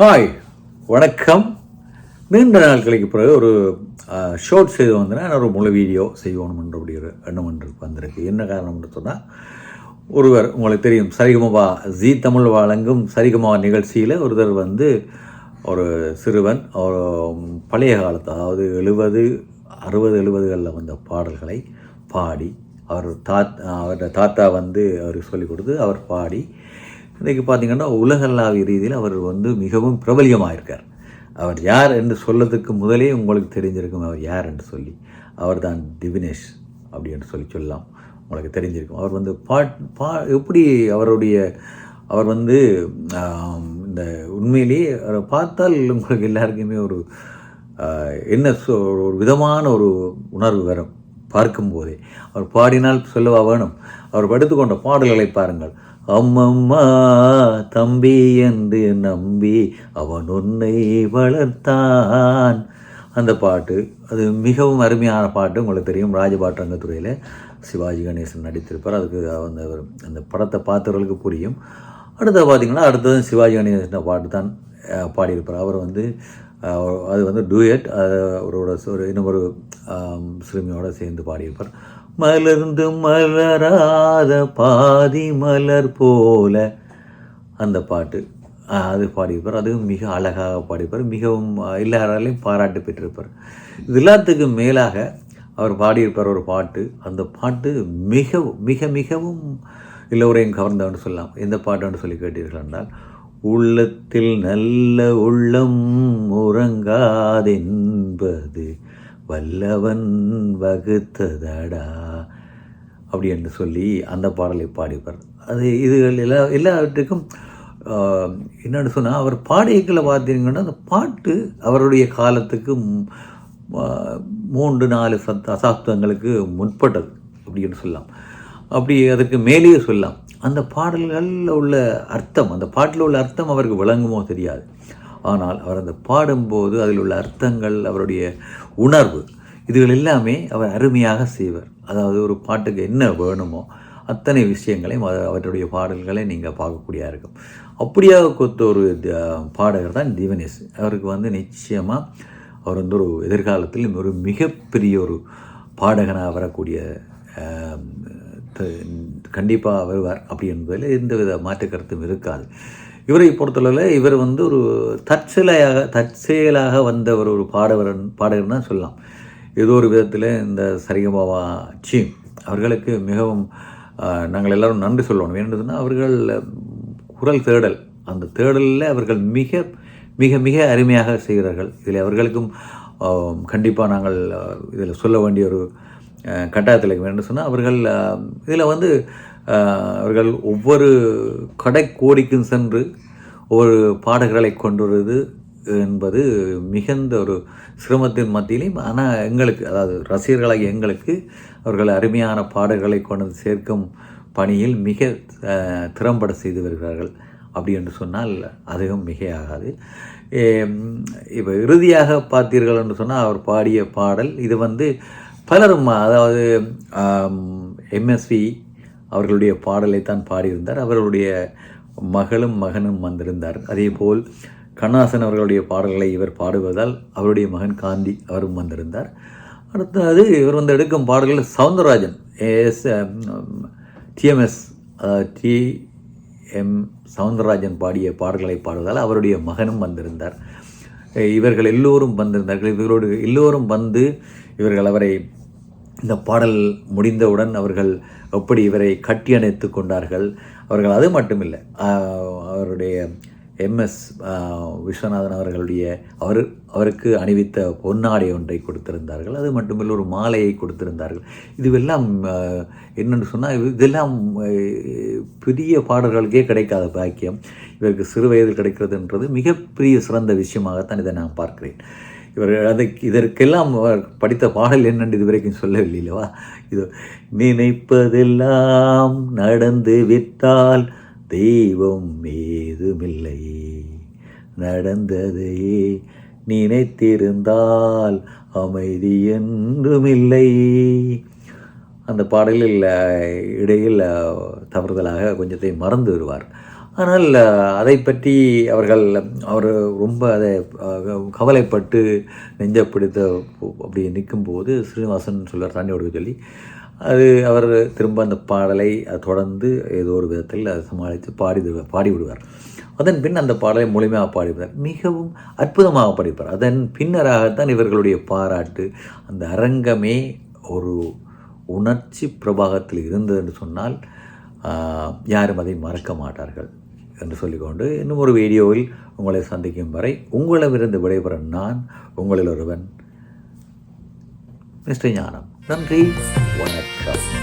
Hi வணக்கம். நீண்ட நாட்களுக்கு பிறகு ஒரு ஷார்ட் செய்து வந்தேன்னா ஒரு முழு வீடியோ செய்வோம் அப்படி ஒரு எண்ணம் ஒன்று வந்திருக்கு. என்ன காரணம்னு சொன்னால் ஒருவர் உங்களுக்கு தெரியும் சரிகமபா ஜி தமிழ் வழங்கும் சரிகமா நிகழ்ச்சியில் ஒருத்தர் வந்து ஒரு சிறுவன் ஒரு பழைய காலத்து அதாவது எழுபது அறுபது எழுபதுகளில் வந்த பாடல்களை பாடி அவர் தாத் அவரோட தாத்தா வந்து அவருக்கு சொல்லிக் கொடுத்து அவர் பாடி இன்றைக்கு பார்த்தீங்கன்னா உலகளாவிய ரீதியில் அவர் வந்து மிகவும் பிரபல்யமாக இருக்கார் அவர் யார் என்று சொல்லதுக்கு முதலே உங்களுக்கு தெரிஞ்சிருக்கும் அவர் யார் என்று சொல்லி. அவர் தான் திவினேஷ் அப்படி என்று சொல்லி சொல்லலாம். உங்களுக்கு தெரிஞ்சிருக்கும். அவர் வந்து பாட் பா எப்படி அவருடைய அவர் வந்து இந்த உண்மையிலேயே அவரை பார்த்தால் உங்களுக்கு எல்லாருக்குமே ஒரு என்ன சொ- ஒரு விதமான ஒரு உணர்வு வரும் பார்க்கும்போதே. அவர் பாடினால் சொல்லவா வேணும்? அவர் படுத்துக்கொண்ட பாடல்களை பாருங்கள். அம்மம்மா தம்பி என்று நம்பி அவன் உன்னை வளர்த்தான். அந்த பாட்டு அது மிகவும் அருமையான பாட்டு உங்களுக்கு தெரியும் ராஜபாட்டரங்கத்துறையில் சிவாஜி கணேசன் நடித்திருப்பார். அதுக்கு அந்த அந்த படத்தை பார்த்தவர்களுக்கு புரியும். அடுத்தது பார்த்தீங்கன்னா அடுத்தது சிவாஜி கணேசன் பாட்டு தான் பாடியிருப்பார். அவர் வந்து அது வந்து டூயட் அது அவரோட ஒரு இன்னும் ஒரு சேர்ந்து பாடியிருப்பார். மலர்ந்து மலராத பாதி மலர் போல. அந்த பாட்டு. அது பாடியிருப்பார். அதுவும் மிக அழகாக பாடியிருப்பார். மிகவும் எல்லாராலையும் பாராட்டு பெற்றிருப்பார். இது எல்லாத்துக்கும் மேலாக அவர் பாடியிருப்பார் ஒரு பாட்டு. அந்த பாட்டு மிக மிக மிகவும் எல்லோரையும் கவர்ந்தவன்னு சொல்லலாம் எந்த பாட்டுன்னு சொல்லி கேட்டீர்கள் என்றால் உள்ளத்தில் நல்ல உள்ளம் உறங்காதென்பது வல்லவன் வகுத்ததடா அப்படி என்று சொல்லி அந்த பாடலை பாடிப்பார் அது இதுகள் எல்லா எல்லாவற்றுக்கும் என்னென்னு சொன்னால் அவர் பாடியக்களை பார்த்தீங்கன்னா அந்த பாட்டு அவருடைய காலத்துக்கு மூன்று நாலு சத் அசாப்தங்களுக்கு முற்பட்டது அப்படின்னு சொல்லலாம். அப்படி அதுக்கு மேலேயே சொல்லலாம். அந்த பாடல்களில் உள்ள அர்த்தம் அந்த பாட்டில் உள்ள அர்த்தம் அவருக்கு விளங்குமோ தெரியாது. ஆனால் அவர் அந்த பாடும்போது அதில் உள்ள அர்த்தங்கள் அவருடைய உணர்வு இதுகள் எல்லாமே அவர் அருமையாக செய்வார். அதாவது ஒரு பாட்டுக்கு என்ன வேணுமோ அத்தனை விஷயங்களையும் அவருடைய பாடல்களை நீங்கள் பார்க்கக்கூடியா இருக்கும். அப்படியாக கொத்த ஒரு த- பாடகர் தான் திவனேஷ் அவருக்கு வந்து நிச்சயமாக அவர் வந்து ஒரு எதிர்காலத்தில் ஒரு மிகப்பெரிய ஒரு பாடகனாக வரக்கூடிய கண்டிப்பாக வருவார். அப்படி என்பதில் எந்தவித மாற்று கருத்தும் இருக்காது. இவரை பொறுத்தளவில் இவர் வந்து ஒரு தற்செயலாக தற்செயலாக வந்த ஒரு ஒரு பாடகரன் பாடகர் தான் சொல்லலாம். ஏதோ ஒரு விதத்தில் இந்த சரிகமாவா சீம் அவர்களுக்கு மிகவும் நாங்கள் எல்லோரும் நன்றி சொல்லணும். ஏன்னு சொன்னால் அவர்கள் குரல் தேடல் அந்த தேடலில் அவர்கள் மிக மிக மிக அருமையாக செய்கிறார்கள். இதில் அவர்களுக்கும் கண்டிப்பாக நாங்கள் இதில் சொல்ல வேண்டிய ஒரு கட்டாயத்தில் வேண்டும் சொன்னால் அவர்கள் இதில் வந்து அவர்கள் ஒவ்வொரு கடை கோடிக்கும் சென்று ஒவ்வொரு பாடகர்களை கொண்டு வருவது என்பது மிகுந்த ஒரு சிரமத்தின் மத்தியிலையும் ஆனால் எங்களுக்கு அதாவது ரசிகர்களாக எங்களுக்கு அவர்கள் அருமையான பாடல்களை கொண்டு சேர்க்கும் பணியில் மிக திறம்பட செய்து வருகிறார்கள். அப்படி என்று சொன்னால் அதுவும் மிகையாகாது. இப்போ இறுதியாக பார்த்தீர்கள் என்று சொன்னால் அவர் பாடிய பாடல் இது வந்து பலரும் அதாவது எம்எஸ்வி அவர்களுடைய பாடலை தான் பாடியிருந்தார். அவர்களுடைய மகளும் மகனும் வந்திருந்தார். அதே போல் கண்ணாசன் அவர்களுடைய பாடல்களை இவர் பாடுவதால் அவருடைய மகன் காந்தி அவரும் வந்திருந்தார். அடுத்தது இவர் வந்து எடுக்கும் பாடல்கள் Soundararajan S TMS T M Soundararajan பாடிய பாடல்களை பாடுவதால் அவருடைய மகனும் வந்திருந்தார். இவர்கள் எல்லோரும் வந்திருந்தார்கள். இவர்களோடு எல்லோரும் வந்து இவர்கள் அவரை இந்த பாடல் முடிந்தவுடன் அவர்கள் எப்படி இவரை கட்டியணைத்து கொண்டார்கள் அவர்கள் அது மட்டுமில்லை இல்லை அவருடைய எம்எஸ் விஸ்வநாதன் அவர்களுடைய அவர் அவருக்கு அணிவித்த பொன்னாடை ஒன்றை கொடுத்திருந்தார்கள். அது மட்டுமில்லை ஒரு மாலையை கொடுத்திருந்தார்கள். இதுவெல்லாம் என்னென்னு சொன்னால் இதெல்லாம் பெரிய பாடல்களுக்கே கிடைக்காத பாக்கியம். இவருக்கு சிறு வயதில் கிடைக்கிறதுன்றது மிகப்பெரிய சிறந்த விஷயமாகத்தான் இதை நான் பார்க்கிறேன். இவர் அதுக்கு இதற்கெல்லாம் அவர் படித்த பாடல் என்னென்று இதுவரைக்கும் சொல்லவில்லை அல்லவா இது நினைப்பதெல்லாம் நடந்து விட்டால் தெய்வம் ஏதுமில்லை. நடந்ததையே நினைத்திருந்தால் அமைதி என்றுமில்லை. அந்த பாடலில் இடையில் தவறுதலாக கொஞ்சத்தை மறந்து வருவார் ஆனால் அதை பற்றி அவர்கள் அவர் ரொம்ப அதை கவலைப்பட்டு நெஞ்ச பிடித்த அப்படி நிற்கும்போது ஸ்ரீனிவாசன் சொல்வார் தாண்டி கொடுக்க சொல்லி. அது அவர் திரும்ப அந்த பாடலை அது தொடர்ந்து ஏதோ ஒரு விதத்தில் அதை சமாளித்து பாடி பாடி விடுவார். அதன் பின் அந்த பாடலை முழுமையாக பாடிவிடுவார். மிகவும் அற்புதமாக பாடிப்பார். அதன் பின்னராகத்தான் இவர்களுடைய பாராட்டு அந்த அரங்கமே ஒரு உணர்ச்சி பிரபாகத்தில் இருந்தது என்று சொன்னால் யாரும் அதை மறக்க மாட்டார்கள். என்று சொல்லிக்கொண்டு இன்னும் ஒரு வீடியோவில் உங்களை சந்திக்கும் வரை உங்களிடமிருந்து விடைபெறும் நான் உங்களில் ஒருவன் மிஸ்டர் ஞானம். நன்றி வணக்கம்.